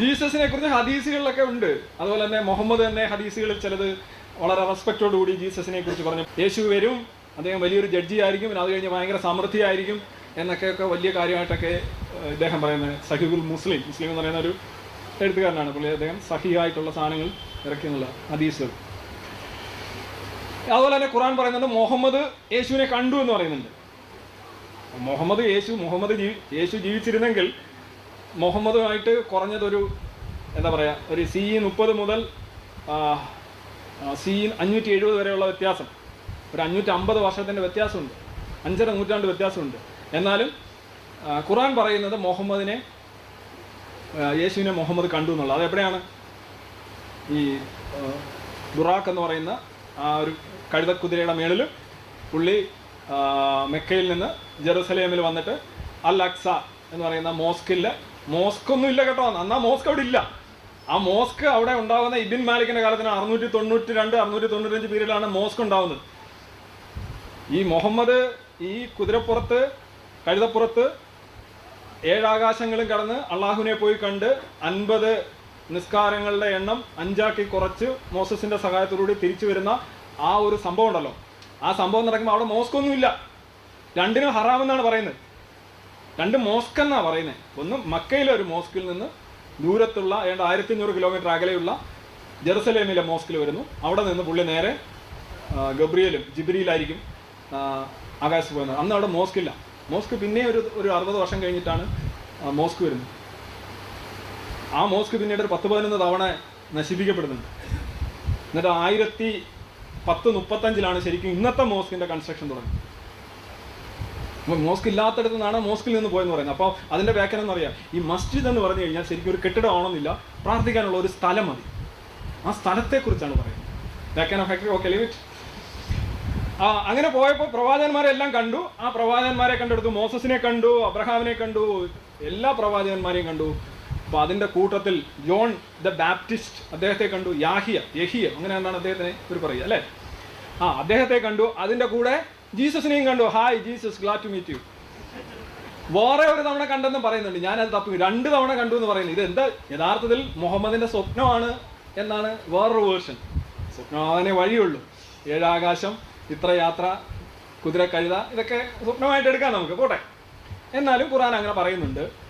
ജീസസിനെ കുറിച്ച് ഹദീസുകളിലൊക്കെ ഉണ്ട്. അതുപോലെ തന്നെ മുഹമ്മദ് തന്നെ ഹദീസുകളിൽ ചിലത് വളരെ റെസ്പെക്റ്റോട് കൂടി ജീസസിനെ കുറിച്ച് പറഞ്ഞു. യേശു വരും അദ്ദേഹം വലിയൊരു ജഡ്ജി ആയിരിക്കും പിന്നെ അത് കഴിഞ്ഞ് ഭയങ്കര സമൃദ്ധിയായിരിക്കും എന്നൊക്കെയൊക്കെ വലിയ കാര്യമായിട്ടൊക്കെ ഇദ്ദേഹം പറയുന്നത് സഹിബുൽ മുസ്ലിം മുസ്ലിം എന്ന് പറയുന്ന ഒരു എഴുത്തുകാരനാണ്. പുള്ളി അദ്ദേഹം സഹിയായിട്ടുള്ള സാധനങ്ങൾ ഇറക്കുന്നുള്ള ഹദീസുകൾ. അതുപോലെ തന്നെ ഖുറാൻ പറയുന്നുണ്ട് മുഹമ്മദ് യേശുവിനെ കണ്ടു എന്ന് പറയുന്നുണ്ട്. മുഹമ്മദ് യേശു മുഹമ്മദ് യേശു ജീവിച്ചിരുന്നെങ്കിൽ മുഹമ്മദുമായിട്ട് കുറഞ്ഞതൊരു എന്താ പറയുക ഒരു സി ഇ മുപ്പത് മുതൽ സി ഇ അഞ്ഞൂറ്റി എഴുപത് വരെയുള്ള വ്യത്യാസം. ഒരു അഞ്ഞൂറ്റി അമ്പത് വർഷത്തിന്റെ വ്യത്യാസമുണ്ട്. അഞ്ചര നൂറ്റാണ്ട് വ്യത്യാസമുണ്ട്. എന്നാലും ഖുറാൻ പറയുന്നത് മുഹമ്മദിനെ യേശുവിനെ മുഹമ്മദ് കണ്ടു എന്നുള്ളത്. അതെവിടെയാണ് ഈ ദുറാഖ് എന്ന് പറയുന്ന ആ ഒരു കഴുതക്കുതിരയുടെ മേളിൽ പുള്ളി മെക്കയിൽ നിന്ന് ജെറുസലേമിൽ വന്നിട്ട് അൽ അക്സ എന്ന് പറയുന്ന മോസ്കില്ല മോസ്ക് ഒന്നും ഇല്ല കേട്ടോ. അന്നാ മോസ്ക് അവിടെ ഇല്ല. ആ മോസ്ക് അവിടെ ഉണ്ടാകുന്ന ഇബിൻ മാലിക്കിന്റെ കാലത്തിന് അറുന്നൂറ്റി തൊണ്ണൂറ്റി രണ്ട് അറുന്നൂറ്റി തൊണ്ണൂറ്റഞ്ച് പീരീഡിലാണ് മോസ്ക് ഉണ്ടാവുന്നത്. ഈ മുഹമ്മദ് ഈ കുതിരപ്പുറത്ത് കഴുതപ്പുറത്ത് ഏഴാകാശങ്ങളും കടന്ന് അള്ളാഹുവിനെ പോയി കണ്ട് അൻപത് നിസ്കാരങ്ങളുടെ എണ്ണം അഞ്ചാക്കി കുറച്ച് മോസസിന്റെ സഹായത്തോടുകൂടി തിരിച്ചു വരുന്ന ആ ഒരു സംഭവം ഉണ്ടല്ലോ. ആ സംഭവം നടക്കുമ്പോൾ അവിടെ മോസ്ക് ഒന്നുമില്ല രണ്ടിനും ഹറാമെന്നാണ് പറയുന്നത്. രണ്ട് മോസ്ക് എന്നാ പറയുന്നത് ഒന്ന് മക്കയിലെ ഒരു മോസ്കിൽ നിന്ന് ദൂരത്തുള്ള ഏതാണ്ട് ആയിരത്തി അഞ്ഞൂറ് കിലോമീറ്റർ അകലെയുള്ള ജെറുസലേമിലെ മോസ്കിൽ വരുന്നു. അവിടെ നിന്ന് പുള്ളി നേരെ ഗബ്രിയലും ജിബ്രിയിലായിരിക്കും ആകാശത്ത് പോകുന്നത്. അന്ന് അവിടെ മോസ്ക് ഇല്ല. മോസ്ക് പിന്നെ ഒരു ഒരു അറുപത് വർഷം കഴിഞ്ഞിട്ടാണ് മോസ്ക് വരുന്നത്. ആ മോസ്ക് പിന്നീട് ഒരു പത്ത് പതിനൊന്ന് തവണ നശിപ്പിക്കപ്പെടുന്നുണ്ട്. എന്നിട്ട് ആയിരത്തി പത്ത് മുപ്പത്തഞ്ചിലാണ് ശരിക്കും ഇന്നത്തെ മോസ്കിന്റെ കൺസ്ട്രക്ഷൻ തുടങ്ങുന്നത്. മോസ്ക് ഇല്ലാത്തടത്ത് നിന്നാണ് മോസ്കിൽ നിന്ന് പോയെന്ന് പറയുന്നത്. അപ്പോൾ അതിന്റെ വ്യാഖ്യാനം എന്ന് പറയാം. ഈ മസ്ജിദ് എന്ന് പറഞ്ഞു കഴിഞ്ഞാൽ ശരിക്കും ഒരു കെട്ടിടം ആവണമെന്നില്ല പ്രാർത്ഥിക്കാനുള്ള ഒരു സ്ഥലം മതി. ആ സ്ഥലത്തെക്കുറിച്ചാണ് പറയുന്നത്. വ്യാഖ്യാനം ഫാക്ടറി ഓക്കെ ലിമിറ്റ് ആ അങ്ങനെ പോയപ്പോൾ പ്രവാചകന്മാരെ എല്ലാം കണ്ടു. ആ പ്രവാചകന്മാരെ കണ്ടെടുത്തു. മോസസിനെ കണ്ടു അബ്രഹാമിനെ കണ്ടു എല്ലാ പ്രവാചകന്മാരെയും കണ്ടു. അപ്പൊ അതിന്റെ കൂട്ടത്തിൽ ജോൺ ദ ബാപ്റ്റിസ്റ്റ് അദ്ദേഹത്തെ കണ്ടു. യാഹിയ യഹിയ അങ്ങനെ എന്താണ് അദ്ദേഹത്തിനെ ഇവർ പറയുക അല്ലേ? ആ അദ്ദേഹത്തെ കണ്ടു. അതിന്റെ കൂടെ ജീസസിനെയും കണ്ടു. Hi Jesus glad to meet you വേറെ ഒരു തവണ കണ്ടെന്ന് പറയുന്നുണ്ട്. ഞാൻ അത് തപ്പി രണ്ട് തവണ കണ്ടു എന്ന് പറയുന്നു. ഇത് എന്താ യഥാർത്ഥത്തിൽ മുഹമ്മദിന്റെ സ്വപ്നമാണ് എന്നാണ് വേറൊരു വേർഷൻ സ്വപ്നമാകാനേ വഴിയുള്ളൂ. ഏഴാകാശം ഇത്ര യാത്ര കുതിര കഴുത ഇതൊക്കെ സ്വപ്നമായിട്ട് എടുക്കാം നമുക്ക്. പോട്ടെ. എന്നാലും ഖുറാൻ അങ്ങനെ പറയുന്നുണ്ട്.